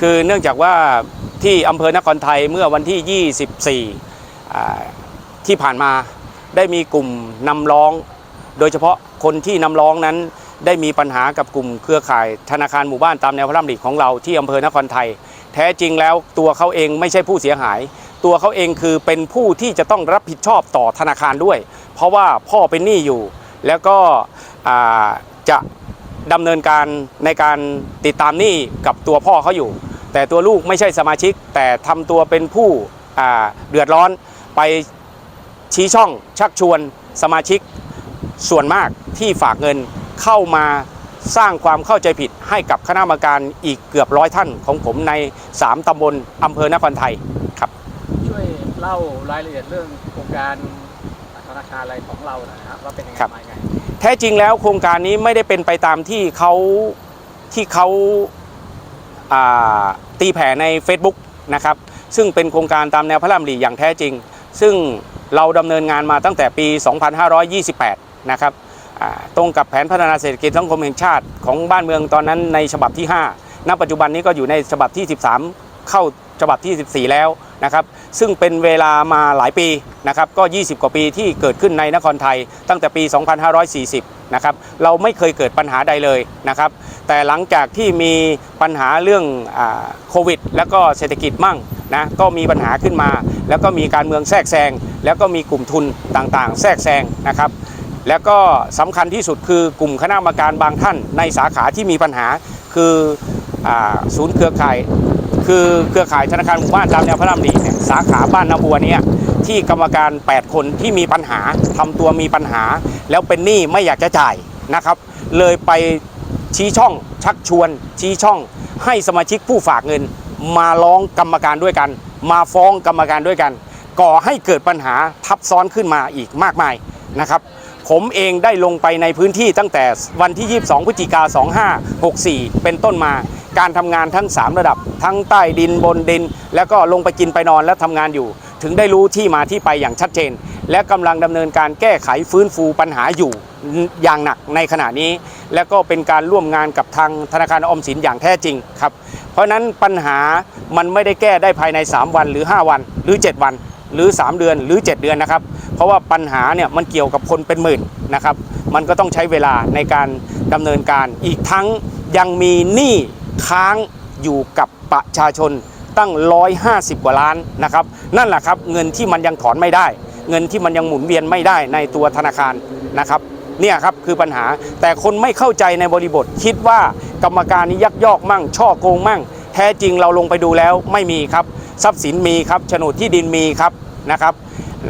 คือเนื่องจากว่าที่อำเภอนครไทยเมื่อวันที่ 24 ที่ผ่านมาได้มีกลุ่มนำร้อง โดยเฉพาะคนที่นำร้องนั้นได้มีปัญหากับกลุ่มเครือข่ายธนาคารหมู่บ้านตามแนวพระราชดิของเราที่อำเภอนครไทย แท้จริงแล้วตัวเขาเองไม่ใช่ผู้เสียหาย ตัวเขาเองคือเป็นผู้ที่จะต้องรับผิดชอบต่อธนาคารด้วย เพราะว่าพ่อเป็นหนี้อยู่ แล้วก็จะดำเนินการในการติดตามหนี้กับตัวพ่อเขาอยู่ แต่ตัวลูกไม่ใช่สมาชิก แต่ทำตัวเป็นผู้อ่าเดือดร้อนไปชี้ช่องชักชวนสมาชิกส่วนมากที่ฝากเงินเข้ามาสร้างความเข้าใจผิดให้กับคณะกรรมการอีกเกือบร้อยท่านของผมใน 3ตำบลอำเภอนครไทยครับ ช่วยเล่ารายละเอียดเรื่องโครงการธนาคารอะไรของเราหน่อยนะครับว่าเป็นยังไงครับมายังไงแท้จริงแล้วโครงการนี้ไม่ได้เป็นไปตามที่เขาที่เขาอ่า ตีแผ่ใน Facebook นะครับซึ่งเป็นโครงการตามแนวพระรามรีอย่างแท้จริง ซึ่งเราดำเนินงานมาตั้งแต่ปี 2528 นะครับตรงกับแผนพัฒนาเศรษฐกิจสังคมแห่งชาติของบ้านเมืองตอนนั้นในฉบับที่ 5 ณ ปัจจุบันนี้ก็อยู่ในฉบับที่ 13 เข้าฉบับที่ 14 แล้วนะครับ ซึ่งเป็นเวลามาหลายปีนะครับ ก็ 20 กว่าปีที่เกิดขึ้นในนครไทยตั้งแต่ปี 2540 นะครับเราไม่เคยเกิดปัญหาใดเลยนะครับแต่หลังจากที่มีปัญหาเรื่องโควิด แล้วก็เศรษฐกิจมั่งนะก็มีปัญหาขึ้นมา แล้วก็มีการเมืองแทรกแซงแล้วก็มีกลุ่มทุนต่างๆ แทรกแซงนะครับแล้วก็สำคัญที่สุดคือกลุ่มคณะกรรมการบางท่านในสาขาที่มีปัญหาคืออศูนย์เครือข่าย คือเครือข่ายธนาคารหมู่บ้านตามแนวพระรามรีเนี่ยสาขาบ้านนาบัวเนี่ยที่กรรมการ 8 คนที่มีปัญหาทำตัวมีปัญหา แล้วเป็นหนี้ไม่อยากจะจ่ายนะครับ เลยไปชี้ช่องชักชวน ชี้ช่องให้สมาชิกผู้ฝากเงิน มาร้องกรรมการด้วยกัน มาฟ้องกรรมการด้วยกัน ก่อให้เกิดปัญหาทับซ้อนขึ้นมาอีกมากมายนะครับผมเองได้ลงไปในพื้นที่ตั้งแต่วันที่ 22 พฤศจิกา2564 เป็นต้นมา การทำงานทั้ง 3 ระดับ ทั้งใต้ดินบนดิน แล้วก็ลงไปกินไปนอนและทำงานอยู่ ถึงได้รู้ที่มาที่ไปอย่างชัดเจน และกำลังดำเนินการแก้ไขฟื้นฟูปัญหาอยู่อย่างหนักในขณะนี้ และก็เป็นการร่วมงานกับทางธนาคารอมสินอย่างแท้จริงครับ เพราะฉะนั้นปัญหามันไม่ได้แก้ได้ภายใน 3 วันหรือ 5 วัน หรือ 7 วัน หรือ 3 เดือนหรือ 7 เดือนนะครับ เพราะว่าปัญหาเนี่ยมันเกี่ยวกับคนเป็นหมื่นนะครับ มันก็ต้องใช้เวลาในการดำเนินการอีกทั้งยังมีหนี้ ค้างอยู่กับประชาชนตั้ง 150 กว่าล้านนะครับ นั่นแหละครับเงินที่มันยังถอนไม่ได้ เงินที่มันยังหมุนเวียนไม่ได้ในตัวธนาคารนะครับเนี่ยครับคือปัญหาแต่คนไม่เข้าใจในบริบทคิดว่ากรรมการนี้ยักยอกมั่ง ช่อโกงมั่ง แท้จริงเราลงไปดูแล้วไม่มีครับ ทรัพย์สินมีครับโฉนดที่ดินมีครับนะครับ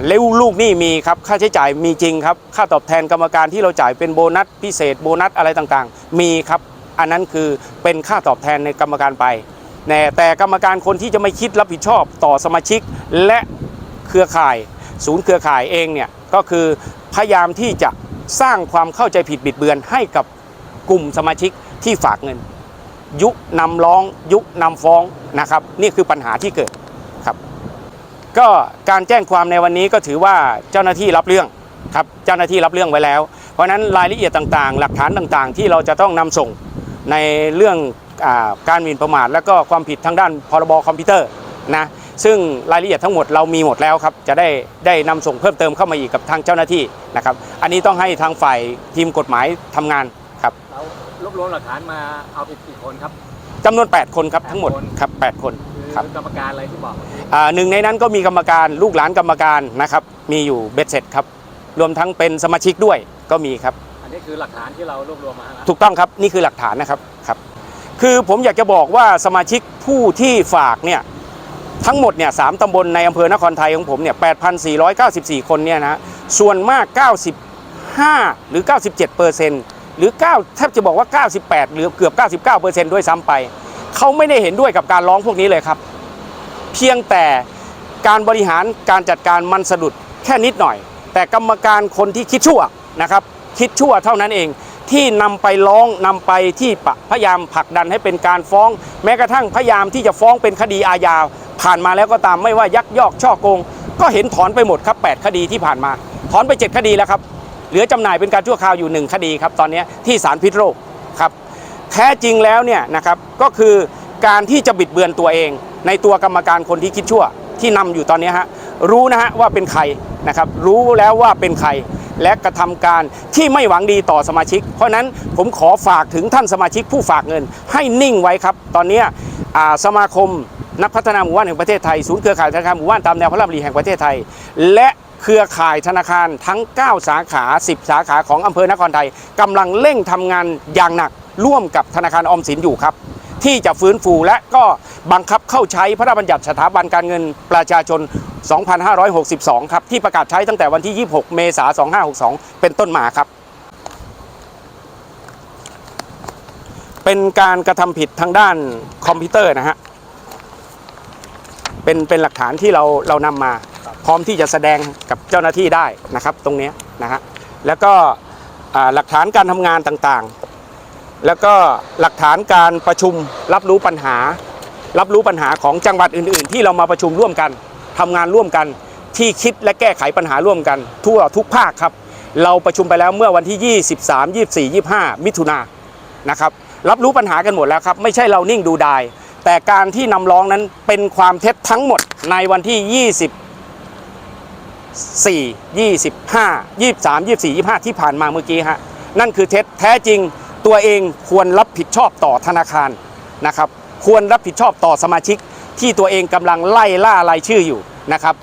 เล้วลูกหนี้มีครับค่าใช้จ่ายมีจริงครับ ค่าตอบแทนกรรมการที่เราจ่ายเป็นโบนัสพิเศษโบนัสอะไรต่างๆ มีครับ อันนั้นคือเป็นค่าตอบแทนในกรรมการไปแต่กรรมการคนที่จะไม่คิดรับผิดชอบต่อสมาชิก และเครือข่าย ศูนย์เครือข่ายเองเนี่ยก็คือพยายามที่จะสร้างความเข้าใจผิดบิดเบือนให้กับกลุ่มสมาชิกที่ฝากเงิน ยุนำร้อง ยุนำฟ้องนะครับ นี่คือปัญหาที่เกิดครับ ก็การแจ้งความในวันนี้ก็ถือว่าเจ้าหน้าที่รับเรื่องครับเจ้าหน้าที่รับเรื่องไว้แล้ว เพราะฉะนั้นรายละเอียดต่างๆ หลักฐานต่างๆ ที่เราจะต้องนำส่ง ในเรื่องอาการหมิ่นประมาท และก็ความผิดทางด้านพรบคอมพิวเตอร์นะซึ่งรายละเอียดทั้งหมดเรามีหมดแล้วครับ จะได้ได้นำส่งเพิ่มเติมเข้ามาอีกกับทางเจ้าหน้าที่นะครับ อันนี้ต้องให้ทางฝ่ายทีมกฎหมายทำงานครับเรารวบรวมหลักฐานมาเอาผิดกี่คนครับจำนวน 8 คนครับทั้งหมดแปดคนครับ8คนคือครับกรรมการอะไรที่บอกอ่าหนึ่งในนั้นก็มีกรรมการลูกหลานกรรมการนะครับ มีอยู่เบ็ดเสร็จครับ รวมทั้งเป็นสมาชิกด้วยก็มีครับอั นนี้คือหลักฐานที่เรารวบรวมมาแล้วถูกต้องครับนี่คือหลักฐานนะครับครับ คือผมอยากจะบอกว่าสมาชิกผู้ที่ฝากเนี่ยทั้งหมดเนี่ยสามตำบลในอำเภอนครไทยของผมเนี่ย8,494 คนเนี่ยนะฮะส่วนมาก 95 หรือ 97เปอร์เซ็นต์หรือ 9 แทบจะบอกว่า 98 หรือเกือบ 99เปอร์เซ็นต์ด้วยซ้ำไป เขาไม่ได้เห็นด้วยกับการร้องพวกนี้เลยครับ เพียงแต่การบริหารการจัดการมันสะดุดแค่นิดหน่อย แต่กรรมการคนที่คิดชั่วนะครับ คิดชั่วเท่านั้นเอง ที่นำไปร้องนำไปที่พยายามผลักดันให้เป็นการฟ้อง แม้กระทั่งพยายามที่จะฟ้องเป็นคดีอาญาผ่านมาแล้วก็ตามไม่ว่ายักยอกช่อโกง ก็เห็นถอนไปหมดครับ 8 คดีที่ผ่านมา ถอนไป 7 คดีแล้วครับ เหลือจำหน่ายเป็นการชั่วคราวอยู่ 1 คดีครับตอนนี้ที่ศาลพิษโลกครับแท้จริงแล้วเนี่ยนะครับก็คือการที่จะบิดเบือนตัวเอง ในตัวกรรมการคนที่คิดชั่วที่นำอยู่ตอนนี้ฮะรู้นะฮะว่าเป็นใครนะครับรู้แล้วว่าเป็นใคร และกระทำการที่ไม่หวังดีต่อสมาชิก เพราะฉะนั้นผมขอฝากถึงท่านสมาชิกผู้ฝากเงิน ให้นิ่งไว้ครับ ตอนนี้สมาคมนักพัฒนาหมู่บ้านแห่งประเทศไทยศูนย์เครือข่ายธนาคารหมู่บ้านตามแนวพระราชดำริแห่งประเทศไทย และเครือข่ายธนาคารทั้ง 9 สาขา 10 สาขาของอำเภอนครไทยกำลังเร่งทำงานอย่างหนักร่วมกับธนาคารออมสินอยู่ครับ ที่จะฟื้นฟูและก็บังคับเข้าใช้พระราชบัญญัติสถาบันการเงินประชาชน 2562 ครับ ที่ประกาศใช้ตั้งแต่วันที่ 26 เมษายน 2562 เป็นต้นมาครับ เป็นการกระทำผิดทางด้านคอมพิวเตอร์นะฮะ เป็นเป็นหลักฐานที่เราเรานำมา พร้อมที่จะแสดงกับเจ้าหน้าที่ได้นะครับ ตรงนี้นะฮะ แล้วก็หลักฐานการทำงานต่างๆ แล้วก็หลักฐานการประชุมรับรู้ปัญหา รับรู้ปัญหาของจังหวัดอื่น ๆ ที่เรามาประชุมร่วมกันทำงานร่วมกันที่คิดและแก้ไขปัญหาร่วมกัน ทั่วทุกภาคครับ เราประชุมไปแล้วเมื่อวันที่ 23 24 25 มิถุนานะครับรับรู้ปัญหากันหมดแล้วครับ ไม่ใช่เรานิ่งดูดาย แต่การที่นำร้องนั้นเป็นความเท็จทั้งหมดในวันที่ 24 25 23 24 25 ที่ผ่านมาเมื่อกี้ฮะนั่นคือเท็จแท้จริง ตัวเองควรรับผิดชอบต่อธนาคารนะครับ ควรรับผิดชอบต่อสมาชิกที่ตัวเองกำลังไล่ล่ารายชื่ออยู่นะครับ